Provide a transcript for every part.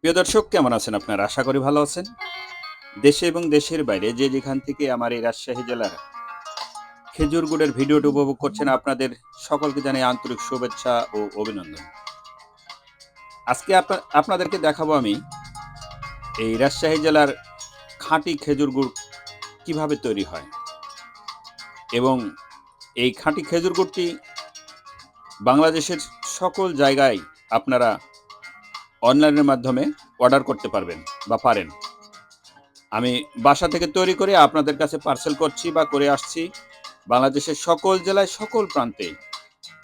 প্রিয় দর্শক, কেমন আছেন আপনারা? আশা করি ভালো আছেন। দেশে এবং দেশের বাইরে যে যেখান থেকে আমার এই রাজশাহী জেলার খেজুর গুড়ের ভিডিওটি উপভোগ করছেন, আপনাদের সকলকে জানাই আন্তরিক শুভেচ্ছা ও অভিনন্দন। আজকে আপনাদেরকে দেখাবো আমি এই রাজশাহী জেলার খাঁটি খেজুর গুড় কীভাবে তৈরি হয় এবং এই খাঁটি খেজুর গুড়টি বাংলাদেশের সকল জায়গায় আপনারা অনলাইনের মাধ্যমে অর্ডার করতে পারবেন বা পারেন। আমি বাসা থেকে তৈরি করে আপনাদের কাছে পার্সেল করছি বা করে আসছি। বাংলাদেশের সকল জেলায়, সকল প্রান্তে,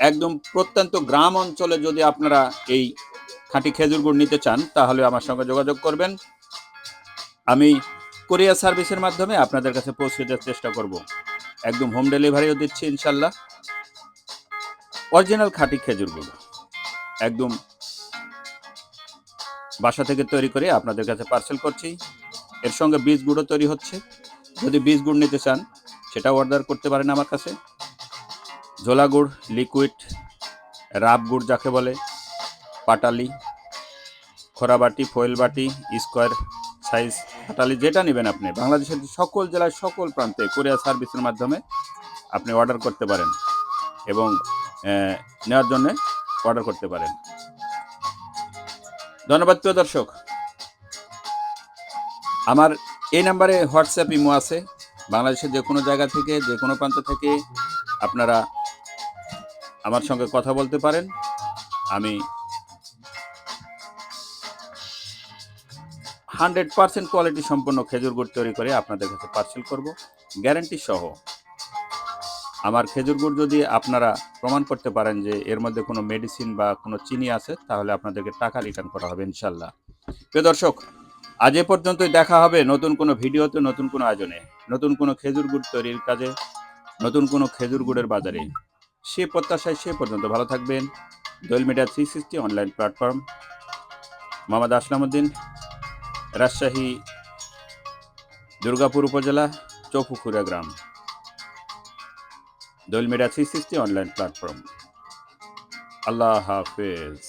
একদম প্রত্যন্ত গ্রাম অঞ্চলে যদি আপনারা এই খাঁটি খেজুর গুড় নিতে চান, তাহলে আমার সঙ্গে যোগাযোগ করবেন। আমি কোরিয়ার সার্ভিসের মাধ্যমে আপনাদের কাছে পৌঁছে দেওয়ার চেষ্টা করব। একদম হোম ডেলিভারিও দিচ্ছি ইনশাল্লাহ। অরিজিনাল খাঁটি খেজুর গুড়। একদম বাসা থেকে তৈরি করে আপনাদের কাছে পার্সেল করছি। এর সঙ্গে বীজ গুঁড়ো তৈরি হচ্ছে। যদি বীজ গুড় নিতে চান, সেটাও অর্ডার করতে পারেন আমার কাছে। ঝোলা গুড় লিকুইড রাব গুড় যাকে বলে, পাটালি, খোরা বাটি, ফয়েল বাটি, স্কোয়ার সাইজ পাটালি, যেটা নেবেন আপনি। বাংলাদেশের সকল জেলায়, সকল প্রান্তে কোরিয়া সার্ভিসের মাধ্যমে আপনি অর্ডার করতে পারেন। এবং নেওয়ার জন্য অর্ডার করতে পারেন। ধন্যবাদ প্রিয় দর্শক। আমার এই নাম্বারে হোয়াটসঅ্যাপ ইমো আছে। বাংলাদেশের যে কোনো জায়গা থেকে, যে কোনো প্রান্ত থেকে আপনারা আমার সঙ্গে কথা বলতে পারেন। আমি হান্ড্রেড পার্সেন্ট কোয়ালিটি সম্পন্ন খেজুর গুড় তৈরি করে আপনাদের কাছে পার্সেল করব। গ্যারান্টি সহ আমার খেজুর গুড় যদি আপনারা প্রমাণ করতে পারেন যে এর মধ্যে কোনো মেডিসিন বা কোনো চিনি আছে, তাহলে আপনাদেরকে টাকা রিটার্ন করা হবে ইনশাল্লাহ প্রিয় দর্শক, আজ এ পর্যন্তই দেখা হবে নতুন কোনো ভিডিওতে, নতুন কোনো আয়োজনে। নতুন কোনো খেজুর গুড় তৈরির কাজে, নতুন কোনো খেজুর গুড়ের বাজারে। সে প্রত্যাশায় সে পর্যন্ত ভালো থাকবেন। Doel media three sixty online platform. Mohammad Aslamuddin, Rajshahi, Durgapur উপজেলা চৌপুকুরা গ্রাম। Doel media three sixty online platform আল্লাহ হাফেজ।